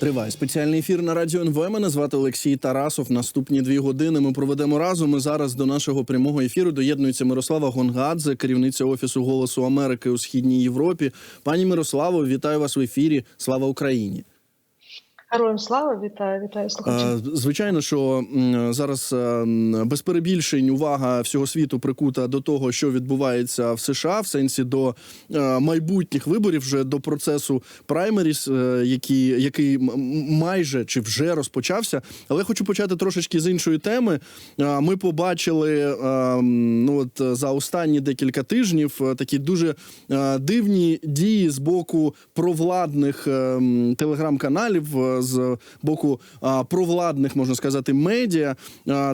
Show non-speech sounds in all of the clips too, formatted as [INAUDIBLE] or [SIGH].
Триває спеціальний ефір на радіо НВ. Мене звати Олексій Тарасов. Наступні дві години ми проведемо разом. І зараз до нашого прямого ефіру доєднується Мирослава Гонгадзе, керівниця офісу Голосу Америки у східній Європі. Пані Мирославо, вітаю вас в ефірі. Слава Україні! Героям слава, вітаю, вітаю слухачів. Е, Звичайно, що зараз е, без перебільшень увага всього світу прикута до того, що відбувається в США, в сенсі до е, майбутніх виборів, вже до процесу праймеріс, який, який майже чи вже розпочався. Але хочу почати трошечки з іншої теми. Ми побачили ну от за останні декілька тижнів такі дуже дивні дії з боку провладних телеграм-каналів, з боку провладних, можна сказати, медіа.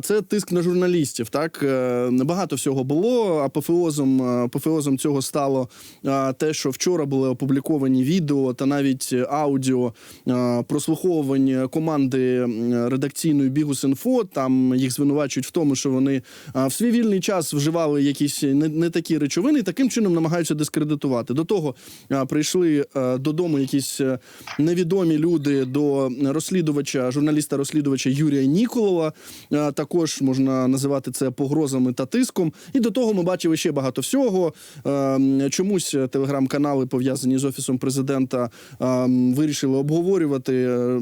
Це тиск на журналістів. Так Е, багато всього було. Апофеозом, е, апофеозом цього стало те, що вчора були опубліковані відео та навіть аудіо а, прослуховувань команди редакційної Бігус.Інфо. Там їх звинувачують в тому, що вони в свій вільний час вживали якісь не, не такі речовини, і таким чином намагаються дискредитувати. До того прийшли додому якісь е, невідомі люди до розслідувача, журналіста-розслідувача Юрія Ніколова. Також можна називати це погрозами та тиском. І до того ми бачили ще багато всього. Е, Чомусь телеграм-канали пов'язані з офісом президента е, вирішили обговорювати, е,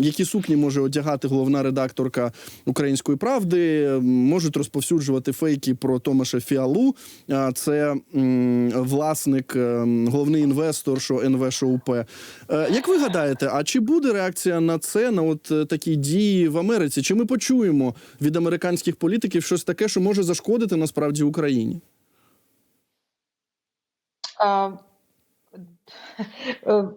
які сукні може одягати головна редакторка української правди. Можуть розповсюджувати фейки про Томаша Фіалу. Це власник, е, головний інвестор, що НВ ШОУП. Е, Як ви гадаєте, а чи буде реакція на це, на от е, такі дії в Америці? Чи ми почуємо від американських політиків щось таке, що може зашкодити насправді Україні? А,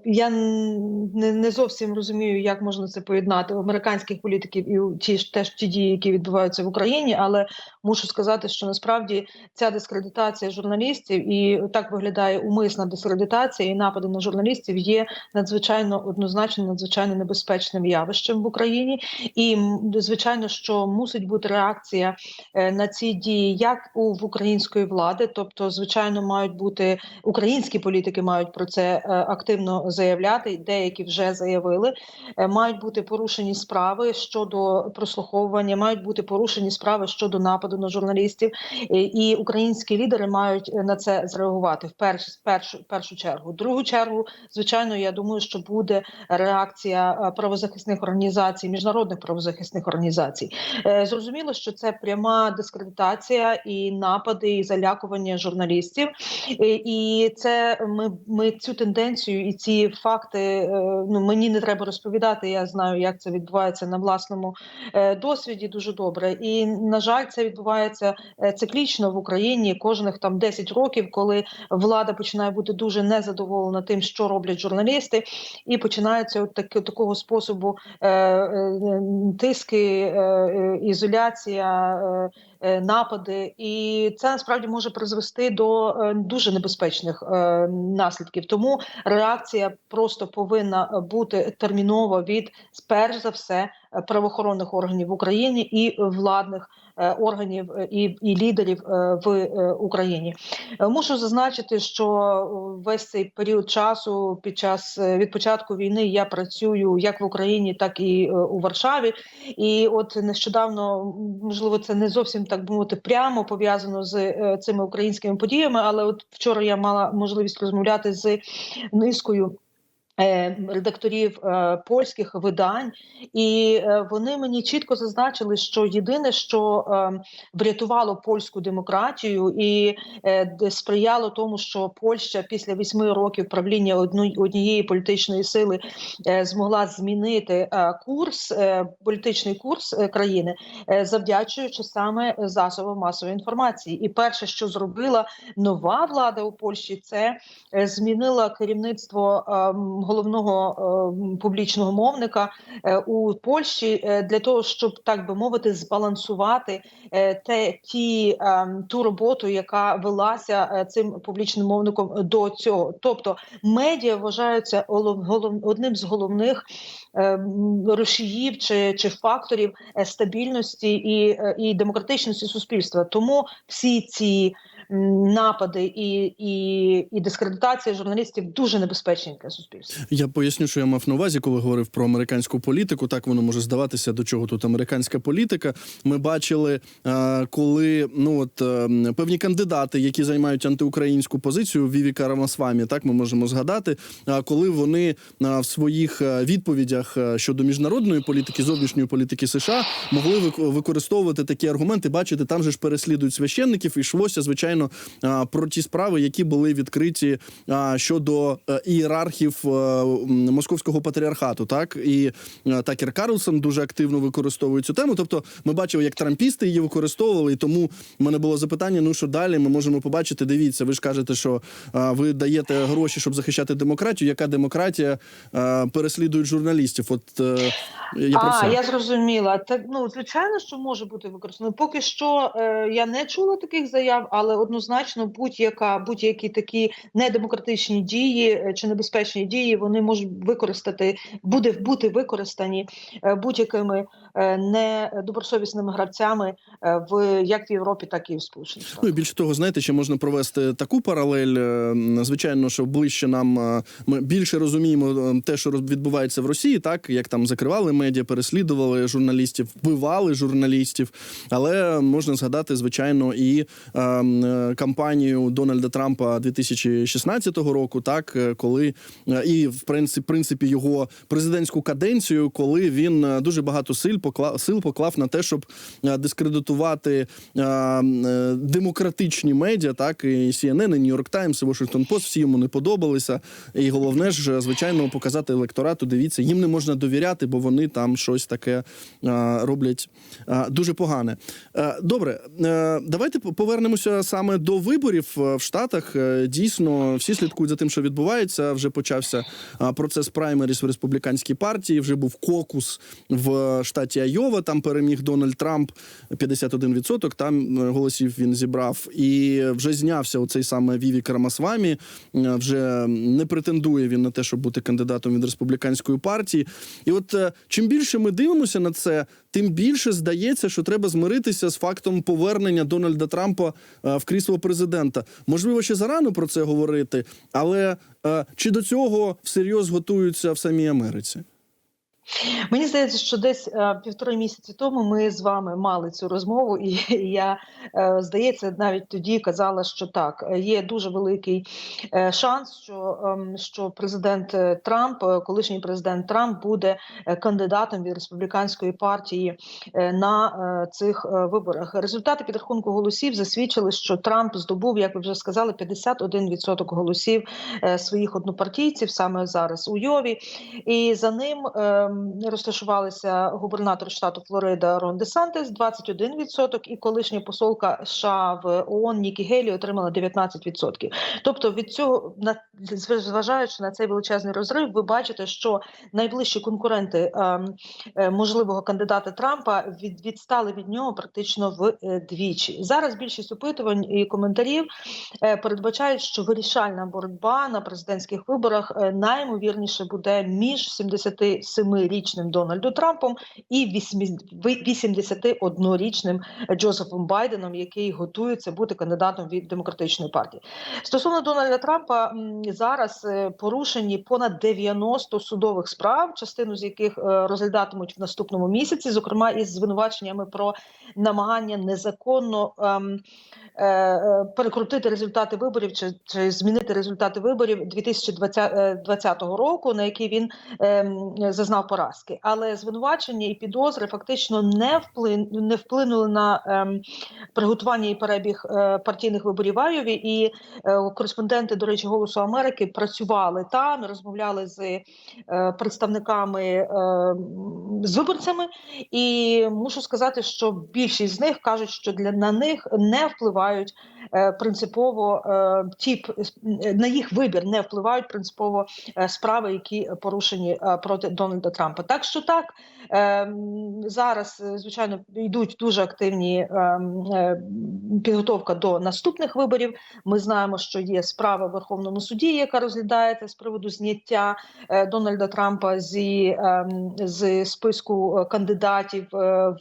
Я не, зовсім розумію, як можна це поєднати у американських політиків і ті ж теж ті дії, які відбуваються в Україні. Але мушу сказати, що насправді ця дискредитація журналістів і так виглядає умисна дискредитація і напади на журналістів є надзвичайно однозначно надзвичайно небезпечним явищем в Україні. І звичайно, що мусить бути реакція е, на ці дії, як у в української влади, тобто, звичайно, мають бути українські політики мають про це е, активно заявляти. Деякі вже заявили. Е, Мають бути порушені справи щодо прослуховування, мають бути порушені справи щодо нападу на журналістів, Е, і українські лідери мають е, на це зреагувати в першу першу першу чергу. Другу чергу, звичайно, я думаю, що буде реакція е, правозахисних організацій, міжнародних правозахисних організацій. Е, Зрозуміло, що це пряма дискредитація і напади, і залякування журналістів. І це ми, ми цю тенденцію і ці факти. е, Ну мені не треба розповідати. Я знаю, як це відбувається на власному е, досвіді. Дуже добре. І на жаль, це відбувається е, циклічно в Україні кожних там 10 років, коли влада починає бути дуже незадоволена тим, що роблять журналісти, і починається от таки такого способу тиски, ізоляція. Напади, і це насправді може призвести до е, дуже небезпечних е, наслідків. Тому реакція просто повинна бути термінова від перш за все е, правоохоронних органів в Україні і владних е, органів е, і, і лідерів е, в Україні. Мушу зазначити, що весь цей період часу під час від початку війни я працюю як в Україні, так і у Варшаві. І от нещодавно, можливо, це не зовсім так би мовити прямо пов'язано з цими українськими подіями. Але от вчора я мала можливість розмовляти з низкою. Е, Редакторів е, польських видань, і е, вони мені чітко зазначили, що єдине, що врятувало польську демократію і сприяло тому, що Польща після восьми років правління однієї політичної сили змогла змінити курс, політичний курс країни, завдячуючи саме засобам масової інформації. І перше, що зробила нова влада у Польщі, це змінила керівництво головного е, публічного мовника е, у Польщі е, для того, щоб так би мовити, збалансувати те ті ту роботу, яка велася цим публічним мовником до цього. Тобто медіа вважаються одним з головних рушіїв чи, чи факторів стабільності і, і демократичності суспільства. Тому всі ці напади і, і, і дискредитація журналістів дуже небезпечні для суспільства. Я поясню, що я мав на увазі, коли говорив про американську політику. Так воно може здаватися, до чого тут американська політика. Ми бачили, е, коли ну от е, певні кандидати, які займають антиукраїнську позицію, Вівіка Рамасвамі, так ми можемо згадати, е, коли вони в своїх відповідях щодо міжнародної політики, зовнішньої політики США могли вик- використовувати такі аргументи. Бачите, там же ж переслідують священників. І йшлося, звичайно, е, про ті справи, які були відкриті е, щодо е, ієрархів е, московського патріархату. Так і е, Такер Карлсон дуже активно використовує цю тему. Тобто, ми бачили, як трампісти її використовували. І тому в мене було запитання: ну що далі? Ми можемо побачити. Дивіться, ви ж кажете, що ви даєте гроші, щоб захищати демократію. Яка демократія переслідують журналістів? От я про а, я зрозуміла. Так, ну звичайно, що може бути використано. Поки що е, я не чула таких заяв, але однозначно будь-яка будь-які такі недемократичні дії е, чи небезпечні дії вони можуть використати, буде бути використані е, будь-якими е, недобросовісними гравцями в як в Європі, так і в Сполучених Ну і більше того, знаєте, ще можна провести таку паралель. Звичайно, що ближче нам ми більше розуміємо те, що відбувається в Росії, так як там закривали медіа, переслідували журналістів, вбивали журналістів. Але можна згадати, звичайно, і е, е, кампанію Дональда Трампа 2016 року, так е, коли е, і в принципі, його президентську каденцію, коли він е, дуже багато сил поклав сил поклав на те, щоб е, дискредитувати е, е, демократичні медіа, так і CNN, і New York Times, і Washington Post, всі йому не подобалися. І головне ж, звичайно, показати електорату. Дивіться, їм не можна довіряти, бо вони там щось таке е, роблять е, дуже погане. Е, Добре, е, давайте по- повернемося саме до виборів е, в Штатах. Е, Дійсно, всі слідкують за тим, що відбувається. Вже почався процес праймеріс в республіканській партії. Вже був кокус в штаті Айова. Там переміг Дональд Трамп 51%. Там е, голосів він зібрав, і вже знявся оцей саме Вівік Рамасвамі. Е, Вже не претендує він на те, щоб бути кандидатом від республіканської партії. І от чим більше ми дивимося на це, тим більше здається, що треба змиритися з фактом повернення Дональда Трампа в крісло президента. Можливо, ще зарано про це говорити, але е, чи до цього всерйоз готуються в самій Америці? Мені здається, що десь е, півтори місяці тому ми з вами мали цю розмову, і я е, здається, навіть тоді казала, що так е, є дуже великий е, шанс, що, ем, що президент е, Трамп, е, колишній президент Трамп, буде е, кандидатом від республіканської партії е, на е, цих е, виборах. Результати підрахунку голосів засвідчили, що Трамп здобув, як ви вже сказали, 51% голосів е, своїх однопартійців саме зараз у Йові. І за ним ем, розташувалися губернатор штату Флорида Рон Десантес 21%, і колишня посолка США в ООН Нікі Гелі отримала 19%. Тобто від цього на зважаючи на цей величезний розрив, ви бачите, що найближчі конкуренти ем, е, можливого кандидата Трампа від, відстали від нього практично вдвічі. Зараз більшість опитувань і коментарів е, передбачають, що вирішальна боротьба на президентських виборах е, наймовірніше буде між 77-річним Дональдом Трампом і 81-річним Джозефом Байденом, який готується бути кандидатом від демократичної партії. Стосовно Дональда Трампа зараз е, порушені понад 90 судових справ, частину з яких е, розглядатимуть в наступному місяці, зокрема із звинуваченнями про намагання незаконно ем, е, перекрутити результати виборів чи, чи змінити результати виборів 2020 року, на які він ем, зазнав поразки. Але звинувачення і підозри фактично не вплин не вплинули на ем, приготування і перебіг е, партійних виборів в Айові. І е, кореспонденти, до речі, Голосу Америки працювали там, розмовляли з е, представниками е, з виборцями, і мушу сказати, що більшість з них кажуть, що для на них не впливають е, принципово е, ті на їх вибір не впливають принципово е, справи, які порушені е, проти Дональда Трампа. Трампа. Так що так ем, зараз, е, звичайно, йдуть дуже активні ем, е, підготовка до наступних виборів. Ми знаємо, що є справа в Верховному суді, яка розглядається з приводу зняття е, Дональда Трампа зі ем, з списку кандидатів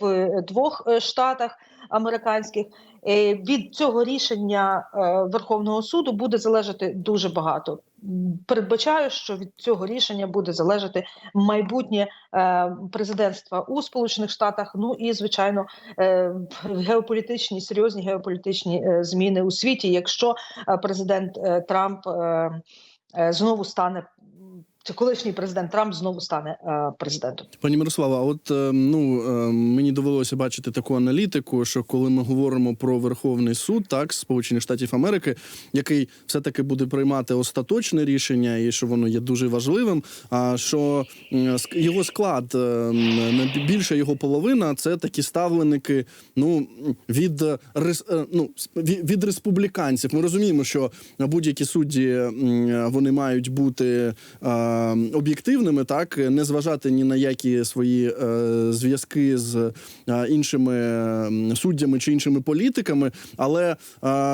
в двох штатах американських. Е, Від цього рішення е, Верховного суду буде залежати дуже багато. Передбачаю, що від цього рішення буде залежати майбутнє е, президентства у Сполучених Штатах. Ну і звичайно, геополітичні серйозні геополітичні зміни у світі, якщо президент Трамп знову стане. Чи колишній президент Трамп знову стане е, президентом? Пані Мирослава, от е, ну е, мені довелося бачити таку аналітику, що коли ми говоримо про Верховний суд, так Сполучених Штатів Америки, який все таки буде приймати остаточне рішення, і що воно є дуже важливим. А що його склад е, на більша його половина це такі ставленики. Ну від е, е, ну від республіканців. Ми розуміємо, що будь-які судді вони мають бути. Е, об'єктивними, так не зважати ні на які свої е, зв'язки з е, іншими суддями чи іншими політиками. Але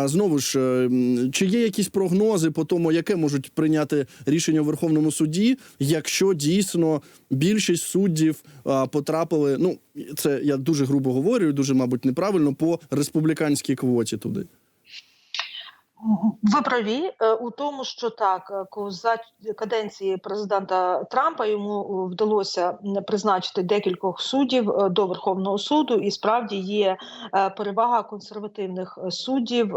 знову ж, чи є якісь прогнози по тому, яке можуть прийняти рішення в Верховному суді, якщо дійсно більшість суддів потрапили? Ну це я дуже грубо говорю, дуже мабуть неправильно по республіканській квоті туди. Ви праві е, у тому, що так е, за каденції президента Трампа йому е, вдалося призначити декількох суддів до Верховного суду, і справді є перевага консервативних суддів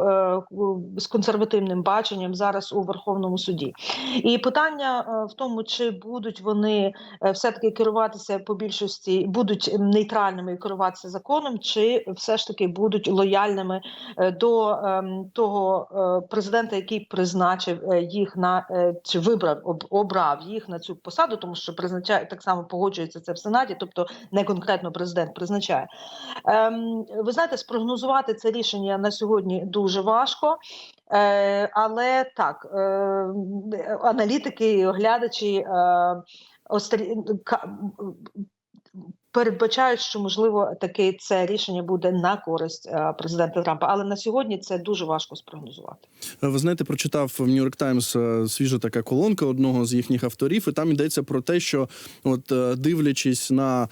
з консервативним баченням зараз у Верховному суді. І питання в тому, чи будуть вони все таки керуватися по більшості, будуть нейтральними і керуватися законом, чи все ж таки будуть лояльними до ем, того президента, який призначив е, їх на е, чи вибрав обрав їх на цю посаду, тому що призначає так само погоджується це в сенаті, тобто не конкретно президент призначає. Ем, ви знаєте, спрогнозувати це рішення на сьогодні дуже важко. Е, але так, аналітики, оглядачі передбачають, що можливо таки це рішення буде на користь е, президента Трампа. Але на сьогодні це дуже важко спрогнозувати. Е, Ви знаєте, прочитав в Нью-Йорк Таймс е, свіжа така колонка одного з їхніх авторів, і там йдеться про те, що от дивлячись на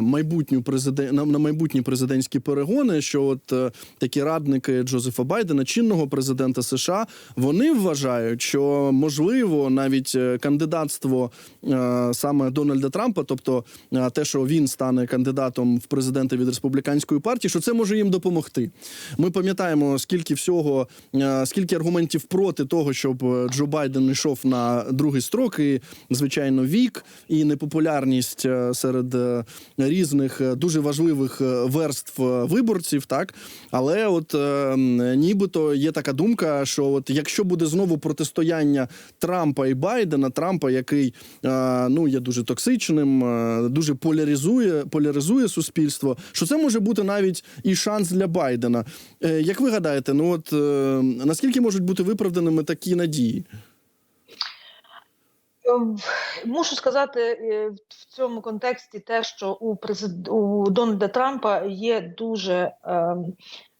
майбутню президент на, майбутні президентські перегони, що от такі радники Джозефа Байдена, чинного президента США, вони вважають, що можливо навіть кандидатство саме Дональда Трампа, тобто те, що він стане кандидатом в президенти від республіканської партії, що це може їм допомогти. Ми пам'ятаємо, скільки всього, е, скільки аргументів проти того, щоб е, Джо Байден йшов на другий строк, і звичайно, вік і непопулярність е, серед різних дуже важливих верств виборців, так але от нібито є така думка, що от якщо буде знову протистояння Трампа і Байдена, Трампа, який ну є дуже токсичним, дуже поляризує, поляризує суспільство, що це може бути навіть і шанс для Байдена. Е, Як ви гадаєте, ну от е, наскільки можуть бути виправданими такі надії? Мушу сказати е, в цьому контексті те, що у президу Дональда Трампа є дуже ем,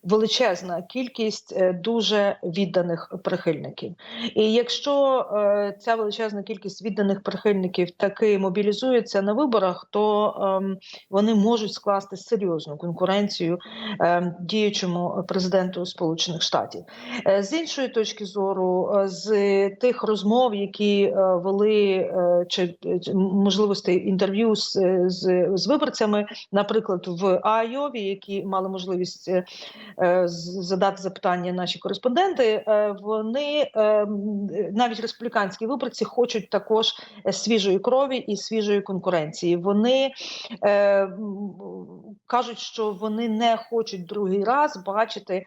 величезна кількість е, дуже відданих прихильників. І якщо е, ця величезна кількість відданих прихильників таки мобілізується на виборах, то ем, вони можуть скласти серйозну конкуренцію ем, діючому президенту Сполучених Штатів. Е, З іншої точки зору, з тих розмов, які вели чи можливостей інтерв'ю з, з, з виборцями, наприклад, в Айові, які мали можливість задати запитання наші кореспонденти, е, вони е, навіть республіканські виборці хочуть також е, свіжої крові і свіжої конкуренції. Вони е, кажуть, що вони не хочуть другий раз бачити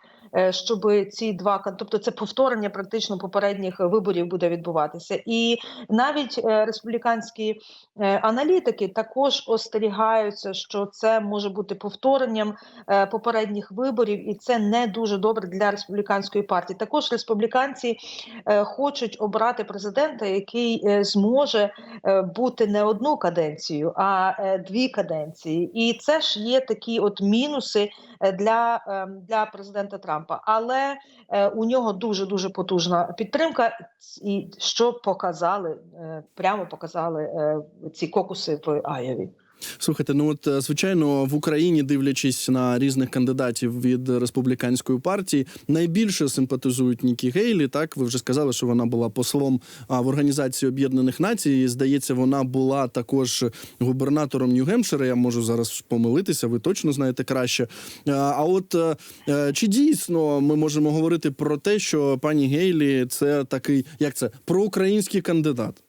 щоб ці два тобто це повторення практично попередніх виборів буде відбуватися, і навіть е, республіканські е, аналітики також остерігаються, що це може бути повторенням е, попередніх виборів, і це не дуже добре для республіканської партії. Також республіканці е, хочуть обрати президента, який е, зможе е, бути не одну каденцію, а е, дві каденції. І це ж є такі от мінуси е, для, е, для президента Трампа. Але е, у нього дуже дуже потужна підтримка, і що показали е, прямо показали е, ці кокуси в Айові. Слухайте, ну от е, звичайно, в Україні, дивлячись на різних кандидатів від республіканської партії, найбільше симпатизують Нікі Гейлі. Так, ви вже сказали, що вона була послом в Організації Об'єднаних Націй. І, Здається, вона була також губернатором Нью-Гемпшира. Я можу зараз помилитися, ви точно знаєте краще. А, А от е, е, чи дійсно ми можемо говорити про те, що пані Гейлі це такий, як це проукраїнський кандидат?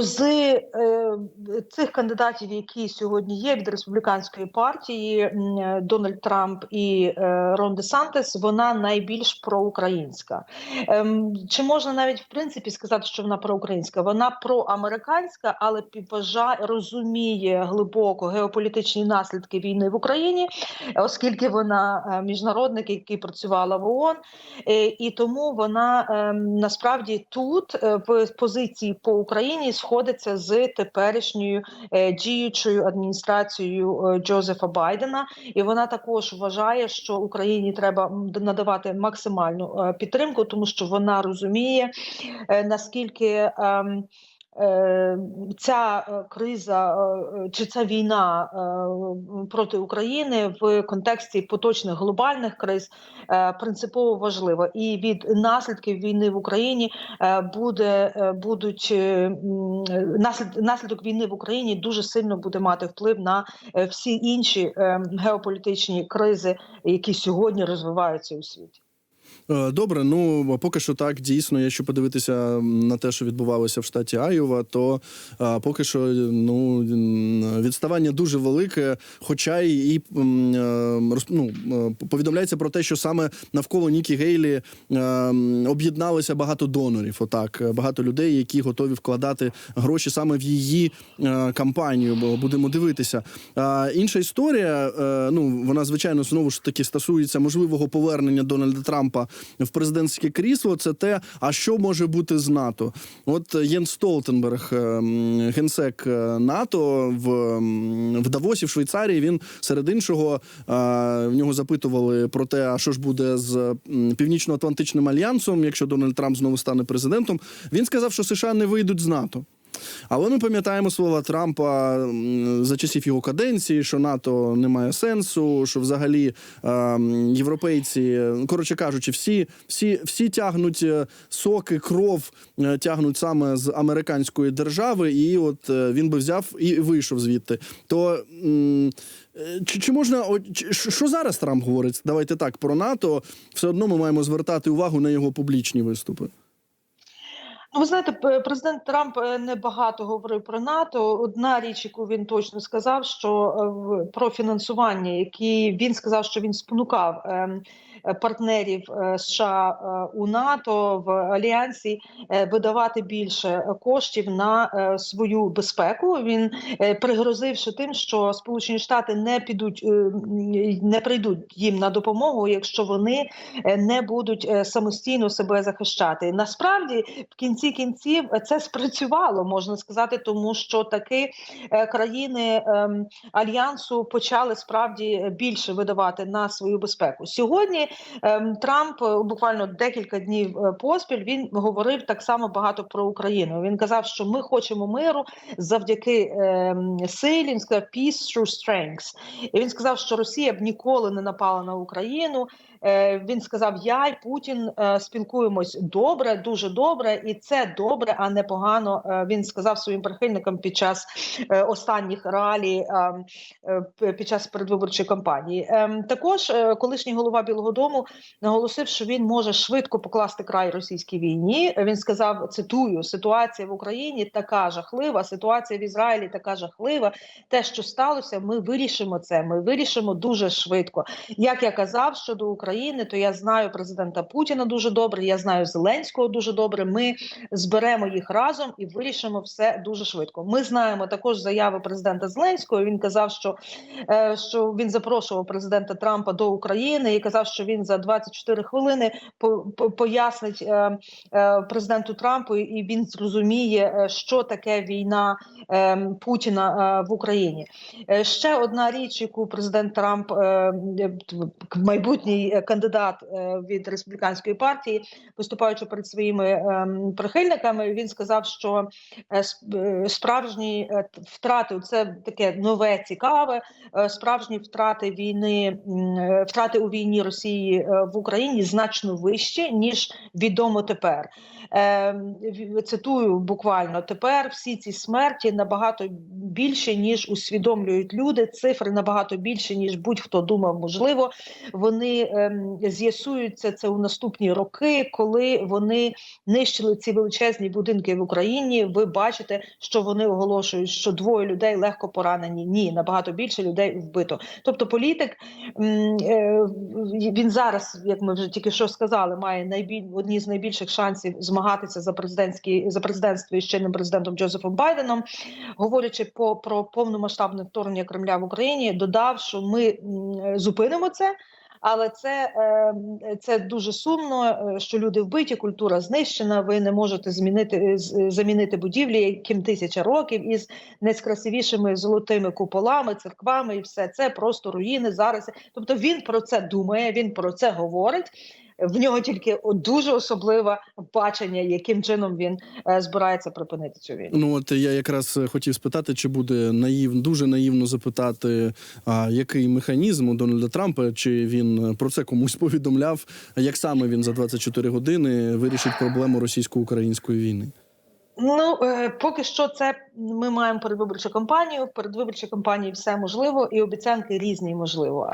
З е, цих кандидатів, які сьогодні є від республіканської партії, е, Дональд Трамп і е, Рон Де Сантес, вона найбільш проукраїнська. Ем, чи можна навіть в принципі сказати, що вона проукраїнська? Вона проамериканська, але підважає, розуміє глибоко геополітичні наслідки війни в Україні, оскільки вона міжнародник, який працювала в ООН, і тому вона ем, насправді тут в позиції по Україні сходиться з теперішньою е, діючою адміністрацією е, Джозефа Байдена, і вона також вважає, що Україні треба надавати максимальну е, підтримку, тому що вона розуміє наскільки. Е, Ця е, криза е, чи ця війна проти України в контексті поточних глобальних криз принципово важлива, і від наслідків війни в Україні буде будуть наслід, наслідок війни в Україні дуже сильно буде мати вплив на всі інші геополітичні кризи, які сьогодні розвиваються у світі. Е, Добре, ну поки що так дійсно. Якщо подивитися на те, що відбувалося в штаті Айова, то поки що ну відставання дуже велике. Хоча і е, ну, е, повідомляється про те, що саме навколо Нікі Гейлі е, об'єдналося багато донорів. Отак, багато людей, які готові вкладати гроші саме в її кампанію. Бо будемо дивитися. А, інша історія, ну вона звичайно знову ж таки стосується можливого повернення Дональда Трампа в президентське крісло. Це те, а що може бути з НАТО? От Єн Столтенберг, е, генсек е, НАТО в, в Давосі, в Швейцарії. Він серед іншого е, в нього запитували про те, а що ж буде з Північно-Атлантичним альянсом, якщо Дональд Трамп знову стане президентом. Він сказав, що США не вийдуть з НАТО. Але ми пам'ятаємо слова Трампа за часів його каденції, що НАТО не має сенсу, що взагалі е, м, європейці, коротше кажучи, всі, всі, всі тягнуть е, соки, кров е, тягнуть саме з американської держави, і от е, він би взяв і вийшов звідти. То чи, чи можна що зараз Трамп говорить? Давайте так про НАТО. Все одно ми маємо звертати увагу на його публічні виступи. Ну, ви знаєте, президент Трамп е, небагато говорив про НАТО. Одна річ, яку він точно сказав, що е, про фінансування, які він сказав, що він спонукав ем, партнерів е, США у НАТО в альянсі видавати більше коштів на свою безпеку. Він пригрозивши тим, що Сполучені Штати не підуть, не прийдуть їм на допомогу, якщо вони не будуть самостійно себе захищати. Насправді, в кінці кінців е, це спрацювало, можна сказати, тому що таки е, країни ем, альянсу почали справді більше видавати на свою безпеку. Сьогодні ем, Трамп е, буквально декілька днів поспіль він говорив так само багато про Україну. Він казав, що ми хочемо миру завдяки ем, силі. Він сказав peace through strength. І він сказав, що Росія б ніколи не напала на Україну. Е, Він сказав: Я і Путін е, спілкуємось добре, дуже добре, і це добре, а не погано. Е, Він сказав своїм прихильникам під час останніх ралі е, е, п- під час передвиборчої кампанії. Ем, Також колишній голова Білого Дому наголосив, що він може швидко покласти край російській війні. Він сказав: цитую: ситуація в Україні така жахлива, ситуація в Ізраїлі така жахлива. Те, що сталося, ми вирішимо це. Ми вирішимо дуже швидко. Як я казав щодо України, то я знаю президента Путіна дуже добре. Я знаю Зеленського дуже добре. Ми зберемо їх разом і вирішимо все дуже швидко. Ми знаємо також заяви президента Зеленського. Він казав, що, е, що він запрошував президента Трампа до України і казав, що він за 24 хвилини по, по- пояснить е, е, президенту Трампу, і він зрозуміє, що таке війна Путіна в Україні. Ще одна річ, яку президент Трамп, майбутній кандидат е, від республіканської партії, виступаючи перед своїми ем, прихильниками, він сказав, що е, е, справжні втрати це таке нове цікаве. Справжні втрати війни, втрати у війні Росії в Україні значно вищі ніж відомо тепер. Е, Цитую буквально тепер всі ці смерті набагато більше ніж усвідомлюють люди. Цифри набагато більше ніж будь-хто думав. Можливо, вони ем, з'ясуються це у наступні роки, коли вони нищили ці величезні будинки в Україні. Ви бачите, що вони оголошують, що двоє людей легко поранені. Ні, набагато більше людей вбито. Тобто, політик е, він зараз, як ми вже тільки що сказали, має найбіль одні з найбільших шансів змагатися за президентські за президентство із чинним президентом Джозефом Байденом, говорячи по про повномасштабне вторгнення Кремля в Україні, додав, що ми зупинимо це. Але це, е, це дуже сумно, е, що люди вбиті, культура знищена. Ви не можете змінити е, з- замінити будівлі, яким тисяча років, із найкрасивішими золотими куполами, церквами, і все це просто руїни зараз. Тобто він про це думає, він про це говорить. В нього тільки дуже особливе бачення, яким чином він е, збирається припинити цю війну. Ну от я якраз е, хотів спитати, чи буде наїв, дуже наївно запитати, а, який механізм у Дональда Трампа, чи він про це комусь [LAUGHS] повідомляв, як саме він за 24 години вирішить проблему російсько-української війни. Ну е, поки що, це ми маємо передвиборчу кампанію. В передвиборчій кампанії все можливо, і обіцянки різні можливо.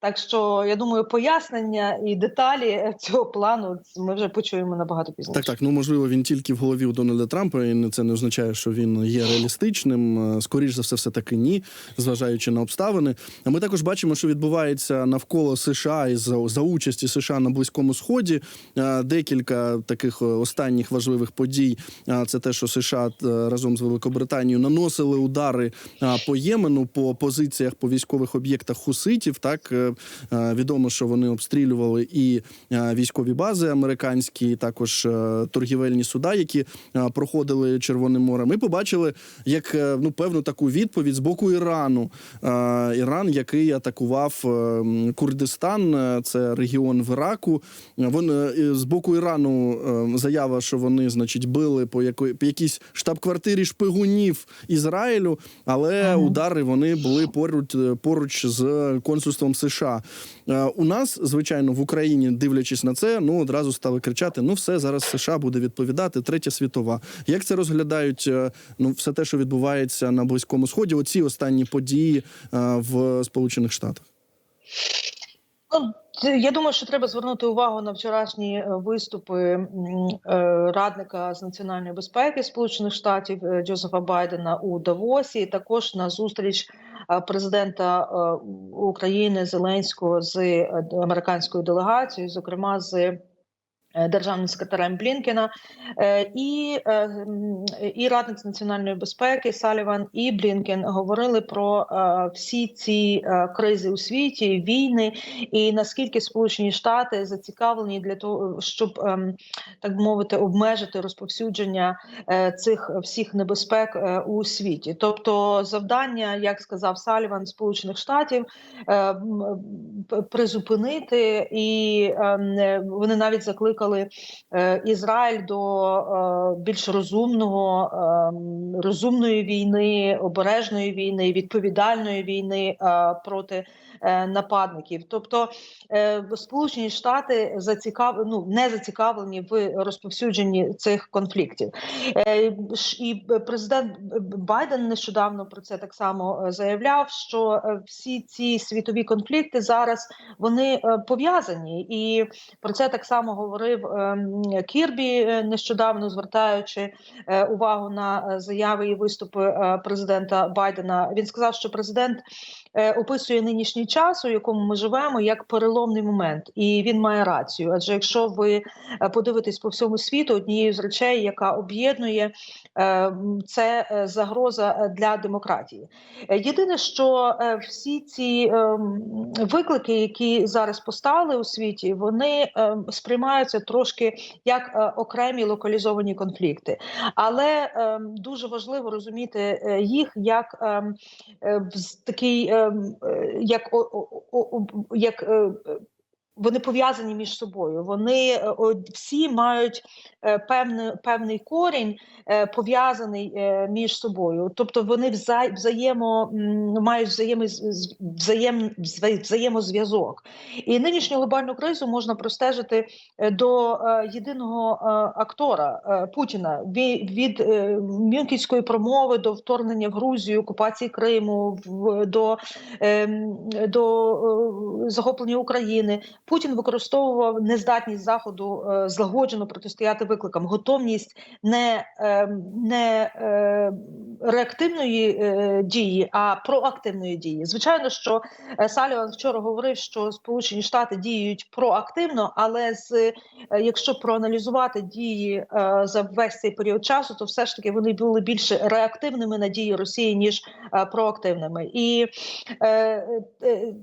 Так що я думаю, пояснення і деталі цього плану ми вже почуємо набагато пізніше. Так, так. Ну можливо, він тільки в голові у Дональда Трампа, і це не означає, що він є реалістичним. Е, Скоріш за все, все таки ні, зважаючи на обставини. А ми також бачимо, що відбувається навколо США і за, за участі США на Близькому Сході. Е, Декілька таких е, останніх важливих подій. е, Це те, що США е, разом з Великобританією наносили удари е, по Ємену, по позиціях по військових об'єктах хуситів. Так е, відомо, що вони обстрілювали і е, військові бази американські, і також е, торгівельні суда, які проходили Червоним морем. Ми побачили як ну певну таку відповідь з боку Ірану. Іран, який атакував Курдистан, це регіон в Іраку. Вон е, з боку Ірану заява, що вони, значить, били по якої якійсь штаб-квартирі шпигунів Ізраїлю, але удари вони були поруч поруч з консульством США. Е, У нас, звичайно, в Україні, дивлячись на це, ну одразу стали кричати: ну все зараз США буде відповідати, третя світова. Як це розглядають? е, Ну, все те, що відбувається на близькому сході, оці останні події е, в Сполучених Штатах. Я думаю, що треба звернути увагу на вчорашні е, виступи е, радника з національної безпеки Сполучених Штатів е, Джозефа Байдена у Давосі, і також на зустріч президента України Зеленського з американською делегацією, зокрема з державним секретарем Блінкена, і, е, і радник з національної безпеки Саліван і Блінкен говорили про всі ці е, кризи у світі, війни, і наскільки Сполучені Штати зацікавлені для того, щоб ем, так мовити обмежити розповсюдження е, цих всіх небезпек е, у світі. Тобто, завдання, як сказав Саліван, Сполучених Штатів е, м, п- призупинити, і ем, вони навіть закликали рухали е, Ізраїль до е, більш розумного е, розумної війни, обережної війни, відповідальної війни е, проти нападників. Тобто е, Сполучені Штати зацікав... ну, не зацікавлені в розповсюдженні цих конфліктів. Е, І президент Байден нещодавно про це так само е, заявляв, що е, всі ці світові конфлікти зараз вони е, пов'язані, і про це так само говорив Кірбі е, нещодавно, звертаючи е, увагу на е, заяви і виступи е, президента Байдена. Він сказав, що президент е, описує нинішній час, у якому ми живемо, як переломний момент, і він має рацію. Адже якщо ви е, подивитесь по всьому світу, однією з речей, яка об'єднує, е, це е, загроза е, для демократії. Е, Єдине, що е, всі ці виклики, які зараз постали у світі, вони сприймаються трошки як е, окремі локалізовані конфлікти, але дуже важливо розуміти е, їх як ем, е, такий, е, як о, о, о, як. Вони пов'язані між собою. Вони е, всі мають е, певний, певний корінь, е, пов'язаний між собою. Тобто вони вза, взаємо мають взаємо, взаєм, взаємозв'язок. І нинішню глобальну кризу можна простежити до єдиного актора Путіна від, Мюнхенської промови до вторгнення в Грузію, окупації Криму, до, ем, до захоплення України. Путін використовував нездатність заходу е, злагоджено протистояти викликам, готовність не, ем, не е, реактивної е, дії, а проактивної дії. Звичайно, що е, Саліван вчора говорив, що Сполучені Штати діють проактивно, але з е, якщо проаналізувати дії е, за весь цей період часу, то все ж таки вони були більше реактивними на дії Росії ніж е, проактивними. І, е, е,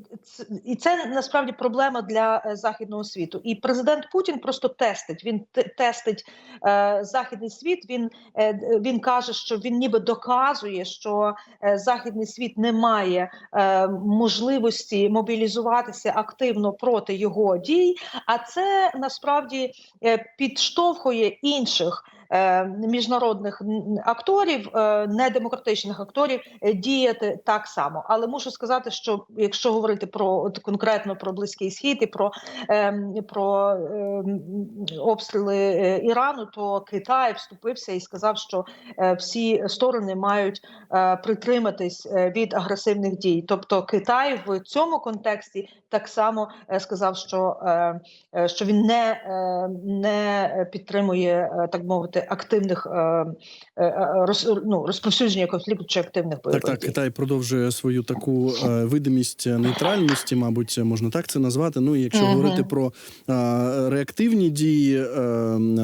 і це насправді проблема для е, західного світу. І президент Путін просто тестить. Він тестить е, західний світ. Він е, він каже, що він ніби доказує, що е, західний світ не має е, можливості мобілізуватися активно проти його дій. А це насправді е, підштовхує інших. Е, Міжнародних акторів, е, недемократичних акторів е, діяти так само, але мушу сказати, що якщо говорити про от конкретно про близький схід і про, ем, про ем, обстріли Ірану, то Китай вступився і сказав, що всі сторони мають притриматись від агресивних дій. Тобто Китай в цьому контексті так само сказав, що, що він не, не підтримує так мовити активних е, е, е, роз, ну, розповсюдження конфлікту чи активних бойових Так, так. Китай продовжує свою таку видимість нейтральності, мабуть, можна так це назвати. Ну і якщо Мгм. говорити про реактивні дії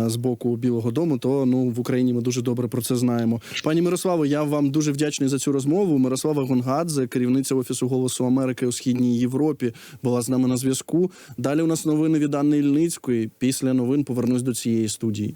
з боку Білого Дому, то ну в Україні ми дуже добре про це знаємо. Пані Мирославо, я вам дуже вдячний за цю розмову. Мирослава Гонгадзе, керівниця офісу Голосу Америки у східній Європі, була з нами на зв'язку. Далі у нас новини від Анни Ільницької. Після новин повернусь до цієї студії.